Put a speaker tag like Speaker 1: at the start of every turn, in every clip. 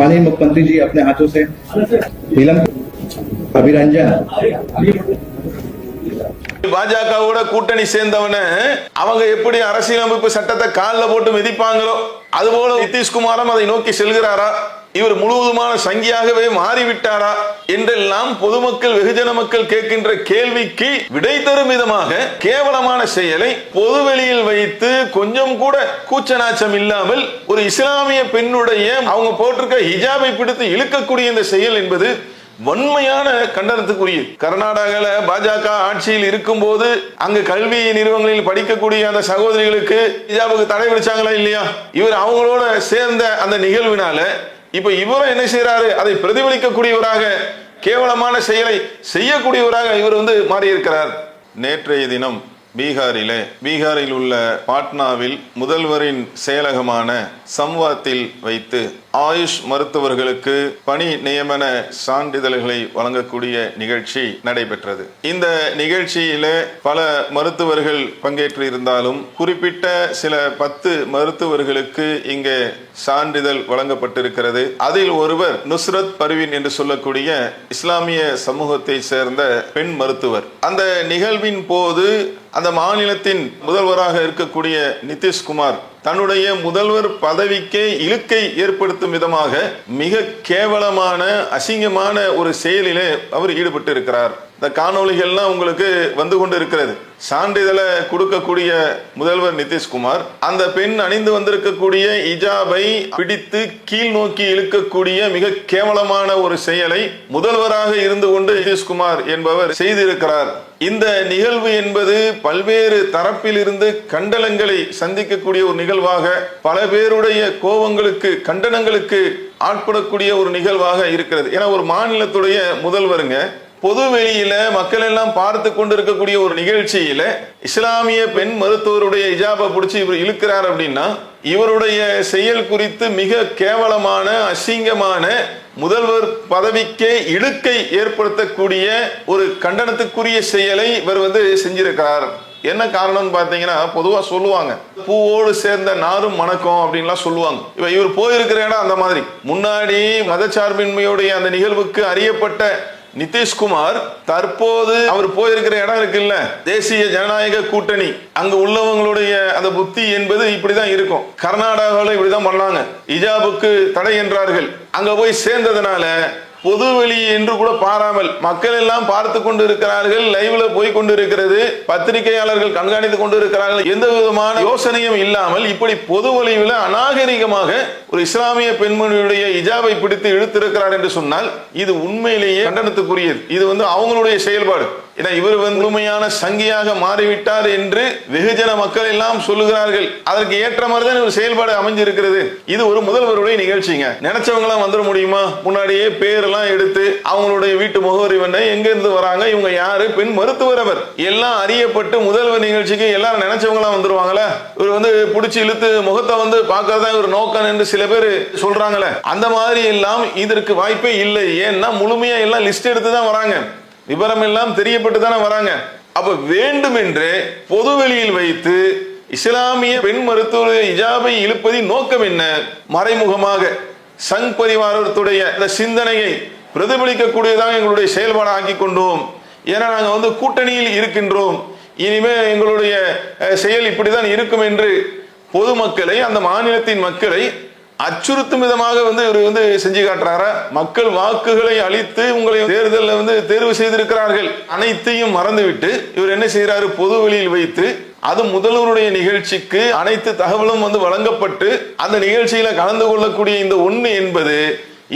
Speaker 1: माननीय मुख्यमंत्री जी अपने हाथों से नीलम अभिरंजन
Speaker 2: பாஜகவோட கூட்டணி சேர்ந்தவன அவங்க எப்படி அரசியலமைப்பு சட்டத்தை காலில் போட்டு மிதிப்பாங்களோ அதுபோல நிதிஷ்குமாரும் அதை நோக்கி செல்கிறாரா இவர் முழுவதுமான சங்கியாகவே மாறிவிட்டாரா என்றெல்லாம் பொதுமக்கள் வெகுஜன மக்கள் கேட்கின்ற கேள்விக்கு விடை தரும் விதமாக கேவலமான செயலை பொதுவெளியில் வைத்து கொஞ்சம் கூட கூச்சநாச்சம் இல்லாமல் ஒரு இஸ்லாமிய பெண்ணுடைய அவங்க போட்டிருக்க ஹிஜாபை பிடித்து இழுக்கக்கூடிய இந்த செயல் என்பது வன்மையான கண்டனத்துக்குரிய கர்நாடகால பாஜக ஆட்சியில் இருக்கும்போது அங்கு கல்வி நிறுவனங்களில் படிக்கக்கூடிய அந்த சகோதரிகளுக்கு ஹிஜாபுக்கு தடை விதிச்சாங்களா இல்லையா? இவர் அவங்களோட சேர்ந்த அந்த நிகழ்வினால இப்ப இவரும் என்ன செய்யறாரு அதை பிரதிபலிக்கக்கூடியவராக கேவலமான செயலை செய்யக்கூடியவராக இவர் வந்து மாறியிருக்கிறார். நேற்றைய தினம் பீகாரிலே பீகாரில் உள்ள பாட்னாவில் முதல்வரின் செயலகமான சம்வாத்தில் வைத்து ஆயுஷ் மருத்துவர்களுக்கு பணி நியமன சான்றிதழ்களை வழங்கக்கூடிய நிகழ்ச்சி நடைபெற்றது. இந்த நிகழ்ச்சியில பல மருத்துவர்கள் பங்கேற்று இருந்தாலும் குறிப்பிட்ட சில பத்து மருத்துவர்களுக்கு இங்கே சான்றிதழ் வழங்கப்பட்டிருக்கிறது. அதில் ஒருவர் நுஸ்ரத் பர்வின் என்று சொல்லக்கூடிய இஸ்லாமிய சமூகத்தை சேர்ந்த பெண் மருத்துவர். அந்த நிகழ்வின் போது அந்த மாநிலத்தின் முதல்வராக இருக்கக்கூடிய நிதிஷ்குமார் தன்னுடைய முதல்வர் பதவிக்கே இழுக்கை ஏற்படுத்தும் விதமாக மிக கேவலமான அசிங்கமான ஒரு செயலிலே அவர் ஈடுபட்டு இருக்கிறார் இந்த காணொளிகள்லாம் உங்களுக்கு வந்து கொண்டு இருக்கிறது சான்றிதழை கொடுக்கக்கூடிய முதல்வர் நிதிஷ்குமார் அந்த பெண் அணிந்து வந்திருக்கக்கூடிய இஜாபை பிடித்து கீழ் நோக்கி இழுக்கக்கூடிய மிக கேவலமான ஒரு செயலை முதல்வராக இருந்து கொண்டு நிதிஷ்குமார் என்பவர் செய்திருக்கிறார். இந்த நிகழ்வு என்பது பல்வேறு தரப்பில் இருந்து கண்டனங்களை சந்திக்கக்கூடிய ஒரு நிகழ்வாக பல பேருடைய கோபங்களுக்கு கண்டனங்களுக்கு ஆட்படக்கூடிய ஒரு நிகழ்வாக இருக்கிறது. ஏன்னா ஒரு மாநிலத்துடைய முதல்வருங்க பொது வெளியில மக்கள் எல்லாம் பார்த்து கொண்டிருக்கக்கூடிய ஒரு நிகழ்ச்சியில இஸ்லாமிய பெண் மருத்துவருடைய இஜாபை பிடிச்சி இவர் இழுக்கிறார் அப்படின்னா இவருடைய செயல் குறித்து மிக கேவலமான அசிங்கமான முதல்வர் பதவிக்கே இழுக்கை ஏற்படுத்தக்கூடிய ஒரு கண்டனத்துக்குரிய செயலை இவர் வந்து செஞ்சிருக்கிறார். என்ன காரணம்னு பார்த்தீங்கன்னா பொதுவாக சொல்லுவாங்க பூவோடு சேர்ந்த நாரும் மணக்கம் அப்படின்லாம் சொல்லுவாங்க. இவ இவர் போயிருக்கிற இடம் அந்த மாதிரி. முன்னாடி மதச்சார்பின்மையுடைய அந்த நிகழ்வுக்கு அறியப்பட்ட நிதிஷ்குமார் தற்போது அவர் போயிருக்கிற இடம் இருக்குல்ல? தேசிய ஜனநாயக கூட்டணி. அங்க உள்ளவங்களுடைய அந்த புத்தி என்பது இப்படிதான் இருக்கும். கர்நாடகாவில் இப்படிதான் பண்ணாங்க. இஜாபுக்கு தடை என்றார்கள். அங்க போய் சேர்ந்ததுனால பொது வெளி என்று கூட பாராமல் மக்கள் எல்லாம் பார்த்து கொண்டு இருக்கிறார்கள் லைவ்ல போய் கொண்டு இருக்கிறது பத்திரிகையாளர்கள் கண்காணித்து கொண்டு இருக்கிறார்கள் எந்த விதமான யோசனையும் இல்லாமல் இப்படி பொது வழியில் அநாகரிகமாக ஒரு இஸ்லாமிய பெண்மணியுடைய இஜாவை பிடித்து இழுத்திருக்கிறார் என்று சொன்னால் இது உண்மையிலேயே கண்டனத்துக்குரியது. இது வந்து அவங்களுடைய செயல்பாடு. ஏன்னா இவர் வந்து முழுமையான சங்கியாக மாறிவிட்டார் என்று வெகுஜன மக்கள் எல்லாம் சொல்லுகிறார்கள். அதற்கு ஏற்ற மாதிரி தான் ஒரு செயல்பாடு அமைஞ்சிருக்கிறது. இது ஒரு முதல்வருடைய நிகழ்ச்சிங்க. நினைச்சவங்க எல்லாம் வந்துட முடியுமா? முன்னாடியே பேரெல்லாம் எடுத்து அவங்களுடைய வீட்டு முகவரி வேண்ட எங்க இருந்து வராங்க? இவங்க யாரு? பெண் மருத்துவர் அவர் எல்லாம் அறியப்பட்டு முதல்வர் நிகழ்ச்சிக்கு எல்லாரும் நினைச்சவங்க எல்லாம் வந்துருவாங்களே? இவர் வந்து பிடிச்சி இழுத்து முகத்தை வந்து பார்க்கறதா இவர் நோக்கம் என்று சில பேர் சொல்றாங்களே? அந்த மாதிரி எல்லாம் இதற்கு வாய்ப்பே இல்லை. ஏன்னா முழுமையா எல்லாம் லிஸ்ட் எடுத்து தான் வராங்க. விவரம் எல்லாம் தெரியப்பட்டு தானே வராங்க. அப்ப வேண்டுமென்றே பொதுவெளியில் வைத்து இஸ்லாமிய பெண் மருத்துவ இஜாபை இழுப்பதின் நோக்கம் என்ன? மறைமுகமாக சங் பரிவாரத்துடைய இந்த சிந்தனையை பிரதிபலிக்கக்கூடியதாக எங்களுடைய செயல்பாடு ஆக்கி கொண்டோம். ஏன்னா நாங்கள் வந்து கூட்டணியில் இருக்கின்றோம். இனிமே எங்களுடைய செயல் இப்படிதான் இருக்கும் என்று பொதுமக்களை அந்த மாநிலத்தின் மக்களை அச்சுறுத்தும் விதமாக வந்து இவர் வந்து செஞ்சு காட்டுறாரா? மக்கள் வாக்குகளை அளித்து உங்களை தேர்தலில் வந்து தேர்வு செய்திருக்கிறார்கள் அனைத்தையும் மறந்துவிட்டு இவர் என்ன செய்யறாரு பொது வெளியில் வைத்து அது முதல்வருடைய நிகழ்ச்சிக்கு அனைத்து தகவலும் வந்து வழங்கப்பட்டு அந்த நிகழ்ச்சியில கலந்து கொள்ளக்கூடிய இந்த ஒண்ணு என்பது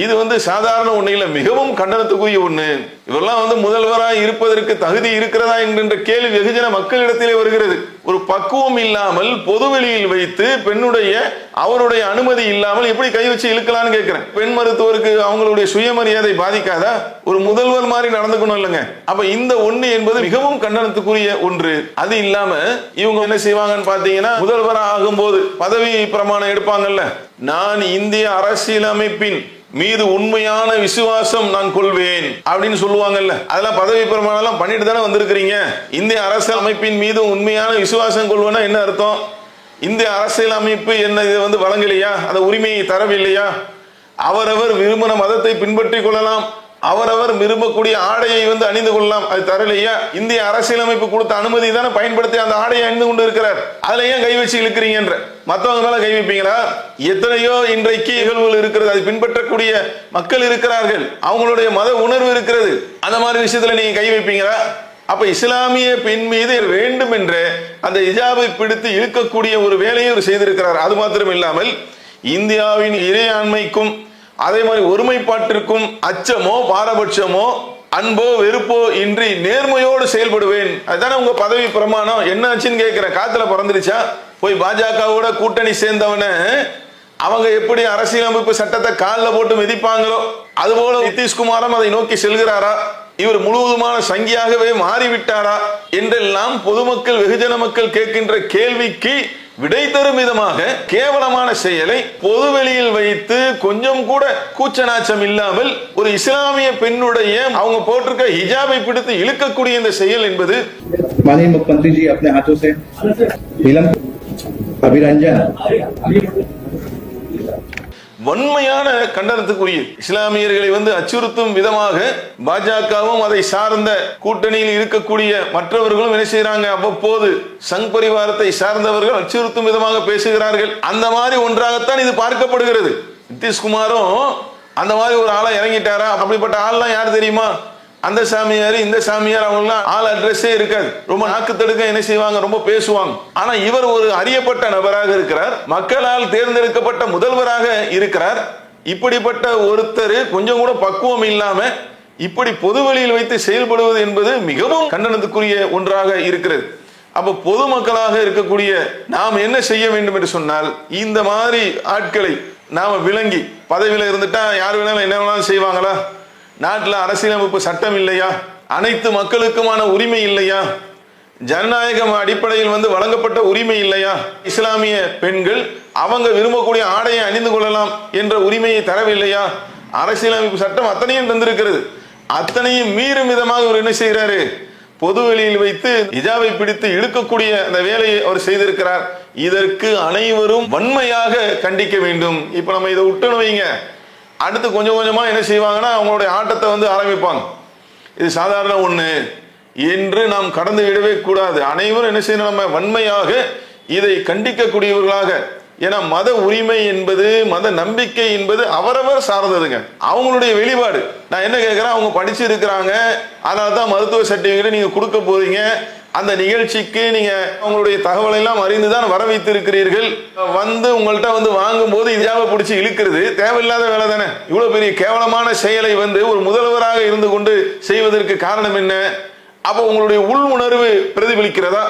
Speaker 2: இது வந்து சாதாரண ஒன்றையில் மிகவும் கண்டனத்துக்குரிய ஒண்ணு. இவரெல்லாம் வந்து முதல்வராக இருப்பதற்கு தகுதி இருக்கிறதா என்கின்ற கேள்வி வெகுஜன மக்களிடத்திலே வருகிறது. ஒரு பக்குவம் இல்லாமல் பொதுவெளியில் வைத்து பெண்ணுடைய அவருடைய அனுமதி இல்லாமல் எப்படி கை வச்சு இழுக்கலாம்னு கேட்கிறேன். பெண் மருத்துவருக்கு அவங்களுடைய சுயமரியாதை பாதிக்காதா? ஒரு முதல்வர் மாதிரி நடந்துக்கணும் இல்லைங்க. அப்ப இந்த ஒண்ணு என்பது மிகவும் கண்டனத்துக்குரிய ஒன்று. அது இல்லாம இவங்க என்ன செய்வாங்கன்னு பாத்தீங்கன்னா முதல்வராக ஆகும்போது பதவி பிரமாணம் எடுப்பாங்கல்ல. நான் இந்திய அரசியலமைப்பின் மீது உண்மையான விசுவாசம் நான் கொள்வேன் அப்படின்னு சொல்லுவாங்கல்ல? அதெல்லாம் பதவி பிரமாணம் எல்லாம் பண்ணிட்டு தானே வந்திருக்கிறீங்க. இந்திய அரசியல் அமைப்பின் மீது உண்மையான விசுவாசம் கொள்வனா என்ன அர்த்தம்? இந்திய அரசியல் அமைப்பு என்ன இது வந்து வழங்கலையா? அந்த உரிமையை தரவில்லையா? அவரவர் விரும்பின மதத்தை பின்பற்றி கொள்ளலாம். அவரவர் விரும்பக்கூடிய ஆடையை வந்து அணிந்து கொள்ளலாம். அது தரலையா? இந்திய அரசியலமைப்பு கொடுத்த அனுமதி தானே பயன்படுத்தி அந்த ஆடையை அணிந்து கொண்டு இருக்கிறார். அதுல ஏன் கை வச்சு இழுக்கிறீங்கன்ற மற்றவங்க மேல கை வைப்பீங்களா? எத்தனையோ இன்றைக்கு நிகழ்வுகள் இருக்கிறது. அதை பின்பற்றக்கூடிய மக்கள் இருக்கிறார்கள். அவங்களுடைய மத உணர்வு இருக்கிறது. அந்த மாதிரி விஷயத்துல நீங்க கை வைப்பீங்களா? அப்ப இஸ்லாமிய பெண் மீது வேண்டும் என்று அந்த இஜாபை பிடித்து இழுக்கக்கூடிய ஒரு வேலையை அவர் செய்திருக்கிறார். அது மாத்திரம் இல்லாமல் இந்தியாவின் இறையாண்மைக்கும் அதே மாதிரி ஒருமைப்பாட்டிற்கும் அச்சமோ பாரபட்சமோ அன்போ வெறுப்போ இன்றி நேர்மையோடு செயல்படுவேன். அதுதானே உங்க பதவி பிரமாணம்? என்ன ஆச்சுன்னு கேட்கிற காத்துல பறந்துருச்சா போய் பாஜகவோட கூட்டணி சேர்ந்தவன அவங்க எப்படி அரசியலமைப்பு சட்டத்தை காலில் போட்டு மிதிப்பாங்களோ அதுபோல நிதிஷ்குமாரும் அதை நோக்கி செல்கிறாரா? இவர் முழுவதுமான சங்கியாகவே மாறிவிட்டாரா? என்றெல்லாம் பொதுமக்கள் வெகுஜன மக்கள் கேட்கின்ற கேள்விக்கு விடை தரும் விதமாக கேவலமான செயலை பொதுவெளியில் வைத்து கொஞ்சம் கூட கூச்ச நாச்சம் இல்லாமல் ஒரு இஸ்லாமிய பெண்ணுடைய அவங்க போட்டிருக்க ஹிஜாபை பிடித்து இழுக்கக்கூடிய இந்த செயல் என்பது
Speaker 1: மாநில முக்கிய அப்படி அபிரஞ்சன்
Speaker 2: வன்மையான கண்டனத்துக்குரிய இஸ்லாமியர்களை வந்து அச்சுறுத்தும் விதமாக பாஜகவும் அதை சார்ந்த கூட்டணியில் இருக்கக்கூடிய மற்றவர்களும் என்ன செய்யறாங்க அவ்வப்போது சங் பரிவாரத்தை சார்ந்தவர்கள் அச்சுறுத்தும் விதமாக பேசுகிறார்கள். அந்த மாதிரி ஒன்றாகத்தான் இது பார்க்கப்படுகிறது. நிதிஷ்குமாரும் அந்த மாதிரி ஒரு ஆளா இறங்கிட்டாரா? அப்படிப்பட்ட ஆள்லாம் யார் தெரியுமா? அந்த சாமியார் இந்த சாமியார் அவங்களாம் ஆள் அட்ரஸே இருக்காது. ரொம்ப நாக்கு தடுக்க என்ன செய்வாங்க? ரொம்ப பேசுவாங்க. ஆனா இவர் ஒரு அறியப்பட்ட நபராக இருக்கிறார். மக்களால் தேர்ந்தெடுக்கப்பட்ட முதல்வராக இருக்கிறார். இப்படிப்பட்ட ஒருத்தர் கொஞ்சம் கூட பக்குவம் இல்லாம இப்படி பொது வழியில் வைத்து செயல்படுவது என்பது மிகவும் கண்டனத்துக்குரிய ஒன்றாக இருக்கிறது. அப்ப பொதுமக்களாக இருக்கக்கூடிய நாம் என்ன செய்ய வேண்டும் என்று சொன்னால் இந்த மாதிரி ஆட்களை நாம விளங்கி பதவியில் இருந்துட்டா யார் வேணாலும் என்ன வேணாலும் செய்வாங்களா? நாட்டில் அரசியலமைப்பு சட்டம் இல்லையா? அனைத்து மக்களுக்குமான உரிமை இல்லையா? ஜனநாயகம் அடிப்படையில் வந்து வழங்கப்பட்ட உரிமை இல்லையா? இஸ்லாமிய பெண்கள் அவங்க விரும்பக்கூடிய ஆடையை அணிந்து கொள்ளலாம் என்ற உரிமையை தரவில்லையா? அரசியலமைப்பு சட்டம் அத்தனையும் தந்திருக்கிறது. அத்தனையும் மீறும் விதமாக அவர் என்ன செய்கிறாரு? பொதுவெளியில் வைத்து இஜாவை பிடித்து இழுக்கக்கூடிய அந்த வேலையை அவர் செய்திருக்கிறார். இதற்கு அனைவரும் வன்மையாக கண்டிக்க வேண்டும். இப்ப நம்ம இதை விட்டுன்னு வைங்க. அடுத்து கொஞ்சம் கொஞ்சமாக என்ன செய்வாங்கன்னா அவங்களுடைய ஆட்டத்தை வந்து ஆரம்பிப்பாங்க. இது சாதாரண ஒன்று என்று நாம் கடந்து விடவே கூடாது. அனைவரும் என்ன செய்யணும்? நம்ம வன்மையாக இதை கண்டிக்கக்கூடியவர்களாக. ஏன்னா மத உரிமை என்பது மத நம்பிக்கை என்பது அவரவர் சார்ந்ததுங்க. அவங்களுடைய வெளிப்பாடு. நான் என்ன கேட்குறேன் அவங்க படிச்சு இருக்கிறாங்க அதனால தான் மருத்துவ சர்டிஃபிகேட் நீங்கள் கொடுக்க போறீங்க. அந்த நிகழ்ச்சிக்கு நீங்க உங்களுடைய தகவலை எல்லாம் அறிந்து தான் வர வைத்திருக்கிறீர்கள். வந்து உங்கள்கிட்ட வந்து வாங்கும் போது இதாவை பிடிச்சி இழுக்கிறது. தேவையில்லாத வேலை தானே. இவ்வளவு பெரிய கேவலமான செயலை வந்து ஒரு முதல்வராக இருந்து கொண்டு செய்வதற்கு காரணம் என்ன? அப்போ உங்களுடைய உள் உணர்வு பிரதிபலிக்கிறதா?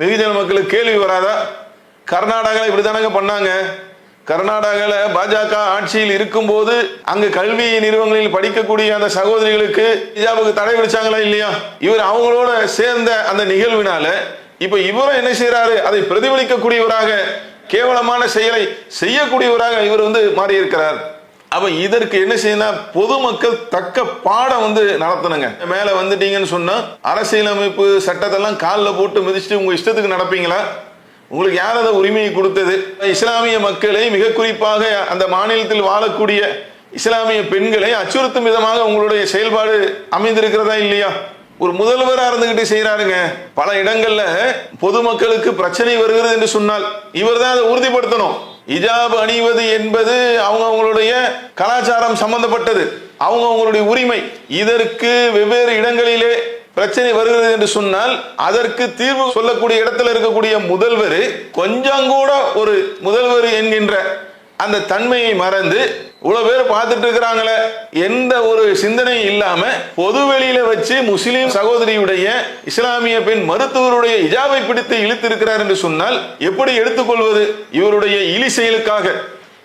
Speaker 2: வெகுஜன மக்களுக்கு கேள்வி வராதா? கர்நாடகாவில் இப்படி தானங்க பண்ணாங்க. கர்நாடகாவில் பாஜக ஆட்சியில் இருக்கும்போது அங்கு கல்வி நிறுவனங்களில் படிக்கக்கூடிய அந்த சகோதரிகளுக்கு ஹிஜாபுக்கு தடை விதிச்சாங்களா இல்லையா? இவர் அவங்களோட சேர்ந்த அந்த நிகழ்வினால இப்ப இவரும் என்ன செய்யறாரு அதை பிரதிபலிக்கக்கூடியவராக கேவலமான செயலை செய்யக்கூடியவராக இவர் வந்து மாறி இருக்கிறார் அப்ப இதற்கு என்ன செய்யணும் பொதுமக்கள் தக்க பாடம் வந்து நடத்தணுங்க. மேல வந்துட்டீங்கன்னு சொன்னா அரசியலமைப்பு சட்டத்தெல்லாம் காலில் போட்டு மிதிச்சுட்டு உங்க இஷ்டத்துக்கு நடப்பீங்களா? உங்களுக்கு யார் அந்த உரிமையை கொடுத்தது? இஸ்லாமிய மக்களை மிக குறிப்பாக அந்த மாநிலத்தில் வாழக்கூடிய இஸ்லாமிய பெண்களை அச்சுறுத்தும் விதமாக உங்களுடைய செயல்பாடு அமைந்திருக்கிறதா இல்லையா? ஒரு முதல்வராக இருந்துகிட்டு செய்யறாருங்க பல இடங்கள்ல பொதுமக்களுக்கு பிரச்சனை வருகிறது என்று சொன்னால் இவர் தான் அதை உறுதிப்படுத்தணும். இஜாப் அணிவது என்பது அவங்க அவங்களுடைய கலாச்சாரம் சம்பந்தப்பட்டது. அவங்க அவங்களுடைய உரிமை. இதற்கு வெவ்வேறு இடங்களிலே பிரச்சனை வருகிறது என்று சொன்னால் அதற்கு தீர்வு சொல்லக்கூடிய இடத்துல இருக்கக்கூடிய முதல்வர் கொஞ்சம் கூட ஒரு முதல்வர் என்கின்ற அந்த தன்மையை மறந்து இவ்வளவு பேர் பார்த்துட்டு இருக்கிறாங்களே எந்த ஒரு சிந்தனையும் இல்லாம பொது வெளியில வச்சு முஸ்லீம் சகோதரியுடைய இஸ்லாமிய பெண் மருத்துவருடைய இஜாவை பிடித்து இழுத்திருக்கிறார் என்று சொன்னால் எப்படி எடுத்துக்கொள்வது? இவருடைய இழி செயலுக்காக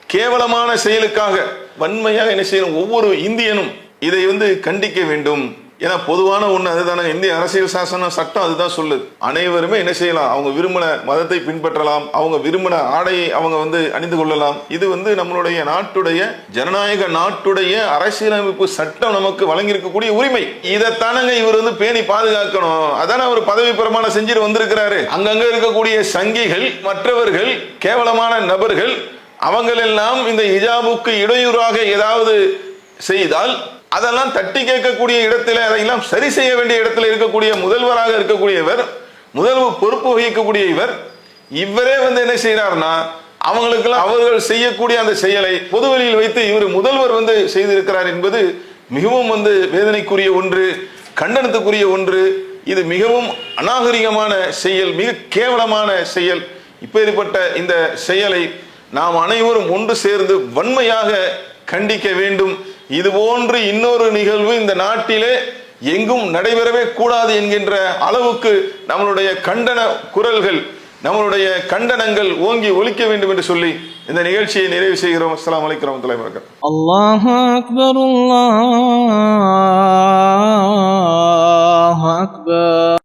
Speaker 2: கேவலமான செயலுக்காக வன்மையாக என்ன செய்யணும்? ஒவ்வொரு இந்தியனும் இதை வந்து கண்டிக்க வேண்டும். ஏன்னா பொதுவான ஒண்ணு அதுதானே. இந்திய அரசியல் சாசனம் சட்டம் அதுதான் சொல்லுது. அனைவருமே என்ன செய்யலாம்? அவங்க விரும்பின மதத்தை பின்பற்றலாம். அவங்க விரும்பின ஆடையை அவங்க வந்து அணிந்து கொள்ளலாம். இது வந்து நம்மளுடைய நாட்டுடைய ஜனநாயக நாட்டுடைய அரசியலமைப்பு சட்டம் நமக்கு வழங்கியிருக்கக்கூடிய உரிமை. இதைத்தானங்க இவர் வந்து பேணி பாதுகாக்கணும். அதான அவர் பதவி பிரமாணம் செஞ்சுட்டு வந்திருக்கிறாரு. அங்கங்க இருக்கக்கூடிய சங்கிகள் மற்றவர்கள் கேவலமான நபர்கள் அவங்களெல்லாம் இந்த ஹிஜாபுக்கு இடையூறாக ஏதாவது செய்தால் அதெல்லாம் தட்டி கேட்கக்கூடிய இடத்துல அதையெல்லாம் சரி செய்ய வேண்டிய இடத்துல இருக்கக்கூடிய முதல்வராக இருக்கக்கூடியவர் முதல்வர் பொறுப்பு வகிக்கக்கூடிய இவர் இவரே வந்து என்ன செய்யறாருன்னா அவங்களுக்கெல்லாம் அவர்கள் செய்யக்கூடிய அந்த செயலை பொதுவெளியில் வைத்து இவர் முதல்வர் வந்து செய்திருக்கிறார் என்பது மிகவும் வந்து வேதனைக்குரிய ஒன்று கண்டனத்துக்குரிய ஒன்று. இது மிகவும் அநாகரிகமான செயல் மிக கேவலமான செயல். இப்பேற்பட்ட இந்த செயலை நாம் அனைவரும் ஒன்று சேர்ந்து வன்மையாக கண்டிக்க வேண்டும். இது போன்று இன்னொரு நிகழ்வு இந்த நாட்டிலே எங்கும் நடைபெறவே கூடாது என்கின்ற அளவுக்கு நம்மளுடைய கண்டன குரல்கள் நம்மளுடைய கண்டனங்கள் ஓங்கி ஒலிக்க வேண்டும் என்று சொல்லி இந்த நிகழ்ச்சியை நிறைவு செய்கிறோம். அஸ்லாம் வலைக்கிறோம்
Speaker 3: தலைவர்கள் அல்லாஹ் அக்பர் அக்பர்.